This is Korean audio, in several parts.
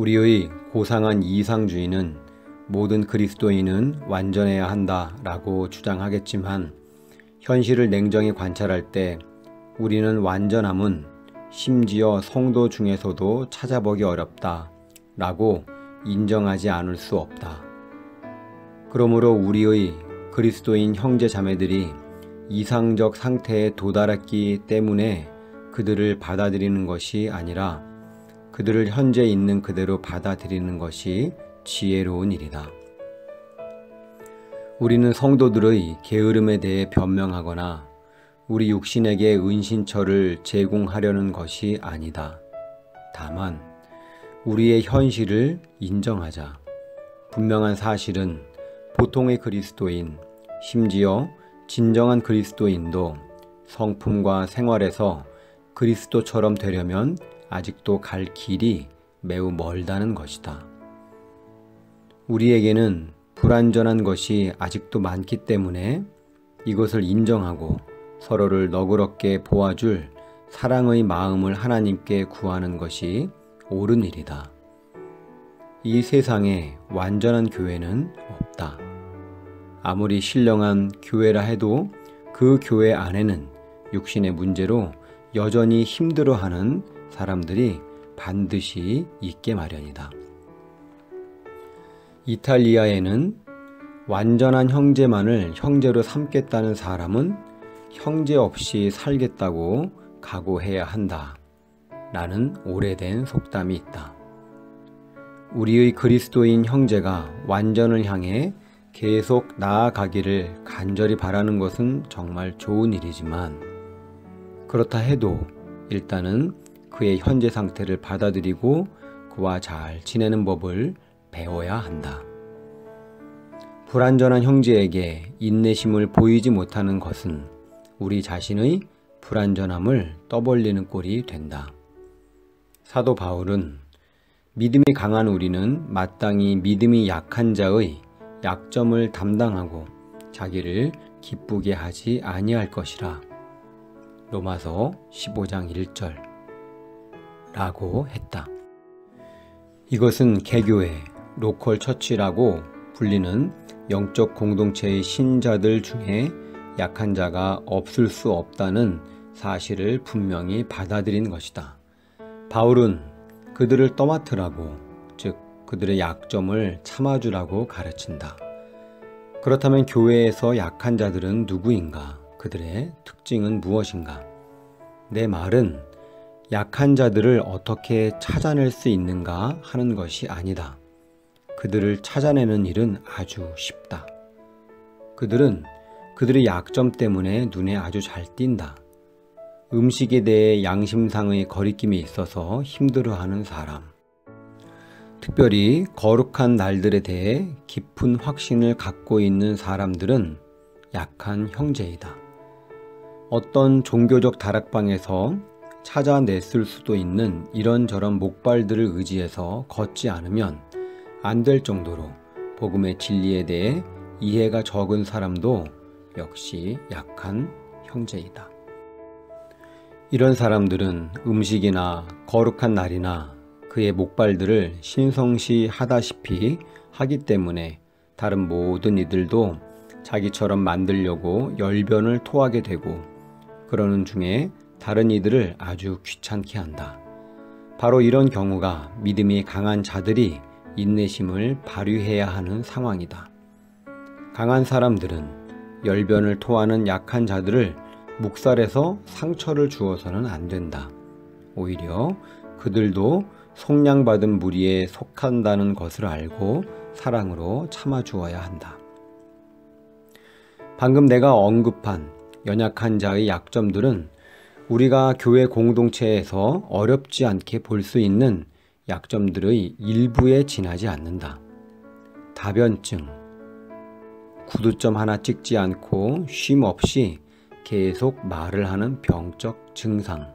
우리의 고상한 이상주의는 모든 그리스도인은 완전해야 한다 라고 주장하겠지만 현실을 냉정히 관찰할 때 우리는 완전함은 심지어 성도 중에서도 찾아보기 어렵다 라고 인정하지 않을 수 없다. 그러므로 우리의 그리스도인 형제 자매들이 이상적 상태에 도달했기 때문에 그들을 받아들이는 것이 아니라 그들을 현재 있는 그대로 받아들이는 것이 지혜로운 일이다. 우리는 성도들의 게으름에 대해 변명하거나 우리 육신에게 은신처를 제공하려는 것이 아니다. 다만 우리의 현실을 인정하자. 분명한 사실은 보통의 그리스도인, 심지어 진정한 그리스도인도 성품과 생활에서 그리스도처럼 되려면 아직도 갈 길이 매우 멀다는 것이다. 우리에게는 불완전한 것이 아직도 많기 때문에 이것을 인정하고 서로를 너그럽게 보아줄 사랑의 마음을 하나님께 구하는 것이 옳은 일이다. 이 세상에 완전한 교회는 없다. 아무리 신령한 교회라 해도 그 교회 안에는 육신의 문제로 여전히 힘들어하는 사람들이 반드시 있게 마련이다. 이탈리아에는 완전한 형제만을 형제로 삼겠다는 사람은 형제 없이 살겠다고 각오해야 한다. 라는 오래된 속담이 있다. 우리의 그리스도인 형제가 완전을 향해 계속 나아가기를 간절히 바라는 것은 정말 좋은 일이지만 그렇다 해도 일단은 그의 현재 상태를 받아들이고 그와 잘 지내는 법을 배워야 한다. 불완전한 형제에게 인내심을 보이지 못하는 것은 우리 자신의 불완전함을 떠벌리는 꼴이 된다. 사도 바울은 믿음이 강한 우리는 마땅히 믿음이 약한 자의 약점을 담당하고 자기를 기쁘게 하지 아니할 것이라. 로마서 15장 1절 라고 했다. 이것은 개교회, 로컬 처치라고 불리는 영적 공동체의 신자들 중에 약한 자가 없을 수 없다는 사실을 분명히 받아들인 것이다. 바울은 그들을 떠맡으라고, 즉, 그들의 약점을 참아주라고 가르친다. 그렇다면 교회에서 약한 자들은 누구인가? 그들의 특징은 무엇인가? 내 말은 약한 자들을 어떻게 찾아낼 수 있는가 하는 것이 아니다. 그들을 찾아내는 일은 아주 쉽다. 그들은 그들의 약점 때문에 눈에 아주 잘 띈다. 음식에 대해 양심상의 거리낌이 있어서 힘들어하는 사람. 특별히 거룩한 날들에 대해 깊은 확신을 갖고 있는 사람들은 약한 형제이다. 어떤 종교적 다락방에서 찾아냈을 수도 있는 이런저런 목발들을 의지해서 걷지 않으면 안 될 정도로 복음의 진리에 대해 이해가 적은 사람도 역시 약한 형제이다. 이런 사람들은 음식이나 거룩한 날이나 그의 목발들을 신성시 하다시피 하기 때문에 다른 모든 이들도 자기처럼 만들려고 열변을 토하게 되고 그러는 중에 다른 이들을 아주 귀찮게 한다. 바로 이런 경우가 믿음이 강한 자들이 인내심을 발휘해야 하는 상황이다. 강한 사람들은 열변을 토하는 약한 자들을 묵살해서 상처를 주어서는 안 된다. 오히려 그들도 속량받은 무리에 속한다는 것을 알고 사랑으로 참아주어야 한다. 방금 내가 언급한 연약한 자의 약점들은 우리가 교회 공동체에서 어렵지 않게 볼 수 있는 약점들의 일부에 지나지 않는다. 다변증, 구두점 하나 찍지 않고 쉼 없이 계속 말을 하는 병적 증상으로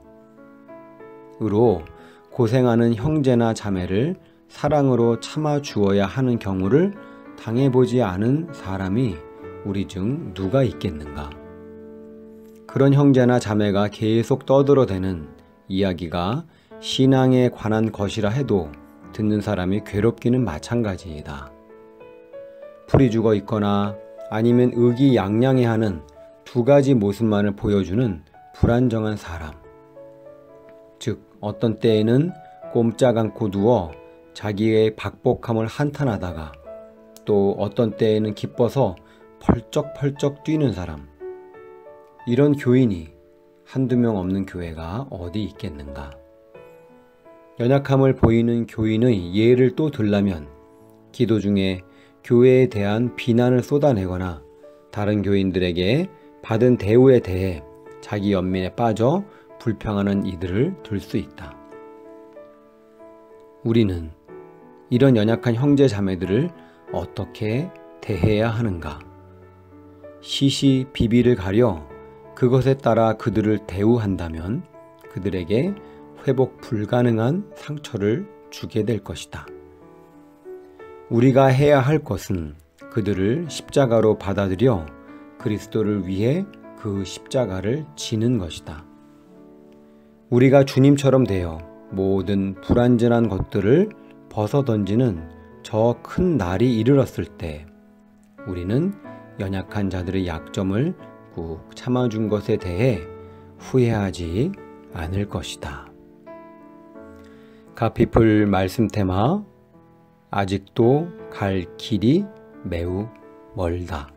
고생하는 형제나 자매를 사랑으로 참아 주어야 하는 경우를 당해보지 않은 사람이 우리 중 누가 있겠는가? 그런 형제나 자매가 계속 떠들어대는 이야기가 신앙에 관한 것이라 해도 듣는 사람이 괴롭기는 마찬가지이다. 풀이 죽어 있거나 아니면 의기양양해하는 두 가지 모습만을 보여주는 불안정한 사람. 즉, 어떤 때에는 꼼짝 않고 누워 자기의 박복함을 한탄하다가 또 어떤 때에는 기뻐서 펄쩍펄쩍 뛰는 사람. 이런 교인이 한두 명 없는 교회가 어디 있겠는가. 연약함을 보이는 교인의 예를 또 들라면 기도 중에 교회에 대한 비난을 쏟아내거나 다른 교인들에게 받은 대우에 대해 자기 연민에 빠져 불평하는 이들을 들 수 있다. 우리는 이런 연약한 형제 자매들을 어떻게 대해야 하는가? 시시 비비를 가려 그것에 따라 그들을 대우한다면 그들에게 회복 불가능한 상처를 주게 될 것이다. 우리가 해야 할 것은 그들을 십자가로 받아들여 그리스도를 위해 그 십자가를 지는 것이다. 우리가 주님처럼 되어 모든 불완전한 것들을 벗어 던지는 저 큰 날이 이르렀을 때 우리는 연약한 자들의 약점을 꾹 참아준 것에 대해 후회하지 않을 것이다. 가피풀 말씀 테마 아직도 갈 길이 매우 멀다.